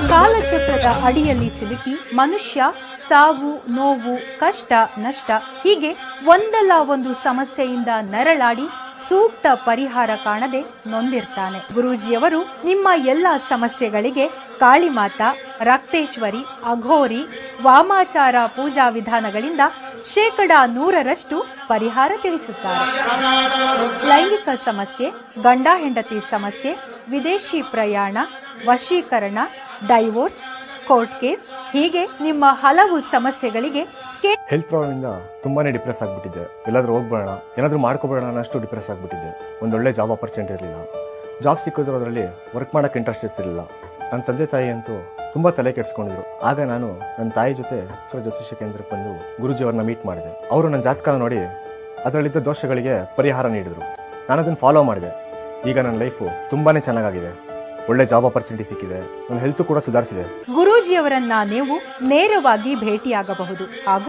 ಕಾಲಚಕ್ರದ ಅಡಿಯಲ್ಲಿ ಸಿಲುಕಿ ಮನುಷ್ಯ ಸಾವು, ನೋವು, ಕಷ್ಟ, ನಷ್ಟ, ಹೀಗೆ ಒಂದಲ್ಲ ಒಂದು ಸಮಸ್ಯೆಯಿಂದ ನರಳಾಡಿ ಸೂಕ್ತ ಪರಿಹಾರ ಕಾಣದೆ ನೊಂದಿರ್ತಾನೆ. ಗುರೂಜಿಯವರು ನಿಮ್ಮ ಎಲ್ಲ ಸಮಸ್ಯೆಗಳಿಗೆ ಕಾಳಿಮಾತಾ, ರಕ್ತೇಶ್ವರಿ, ಅಘೋರಿ, ವಾಮಾಚಾರ ಪೂಜಾ ವಿಧಾನಗಳಿಂದ ಶೇಕಡ ನೂರರಷ್ಟು ಪರಿಹಾರ ತಿಳಿಸುತ್ತಾರೆ. ಲೈಂಗಿಕ ಸಮಸ್ಯೆ, ಗಂಡ ಹೆಂಡತಿ ಸಮಸ್ಯೆ, ವಿದೇಶಿ ಪ್ರಯಾಣ, ವಶೀಕರಣ, ಡೈವೋರ್ಸ್, ಕೋರ್ಟ್ ಕೇಸ್, ಹೀಗೆ ನಿಮ್ಮ ಹಲವು ಸಮಸ್ಯೆಗಳಿಗೆ ಹೆಲ್ತ್ ಪ್ರಾಬ್ಲಮ್ ಇಂದ ತುಂಬಾನೇ ಡಿಪ್ರೆಸ್ ಆಗ್ಬಿಟ್ಟಿದೆ. ಎಲ್ಲಾದ್ರೂ ಹೋಗ್ಬೇಡ ಏನಾದ್ರೂ ಮಾಡ್ಕೋಬೇಡ ಅನ್ನಷ್ಟು ಡಿಪ್ರೆಸ್ ಆಗ್ಬಿಟ್ಟಿದೆ. ಒಂದೊಳ್ಳೆ ಜಾಬ್ ಅಪರ್ಚುನಿಟಿ ಇರಲಿಲ್ಲ. ಜಾಬ್ ಸಿಕ್ಕಿದ್ರು ಅದರಲ್ಲಿ ವರ್ಕ್ ಮಾಡಕ್ಕೆ ಇಂಟ್ರೆಸ್ಟ್ ಇರ್ತಿರ್ಲಿಲ್ಲ. ನನ್ನ ತಂದೆ ತಾಯಿ ಅಂತೂ ತುಂಬಾ ತಲೆ ಕೆಡಿಸ್ಕೊಂಡಿದ್ರು. ಆಗ ನಾನು ನನ್ನ ತಾಯಿ ಜೊತೆ ಜ್ಯೋತಿಷ್ಯ ಕೇಂದ್ರಕ್ಕೆ ಬಂದು ಗುರುಜಿ ಅವ್ರನ್ನ ಮೀಟ್ ಮಾಡಿದೆ. ಅವರು ನನ್ನ ಜಾತಕ ನೋಡಿ ಅದರಲ್ಲಿದ್ದ ದೋಷಗಳಿಗೆ ಪರಿಹಾರ ನೀಡಿದ್ರು. ನಾನು ಅದನ್ನು ಫಾಲೋ ಮಾಡಿದೆ. ಈಗ ನನ್ನ ಲೈಫು ತುಂಬಾನೇ ಚೆನ್ನಾಗಾಗಿದೆ. ಒಳ್ಳೆ ಜಾಬ್ ಆಪರ್ಚುನಿಟಿ ಸಿಕ್ಕಿದೆ. ನನ್ನ ಹೆಲ್ತ್ ಕೂಡ ಸುಧಾರಿಸಿದೆ. ಗುರೂಜಿಯವರನ್ನ ನೀವು ನೇರವಾಗಿ ಭೇಟಿಯಾಗಬಹುದು. ಹಾಗೂ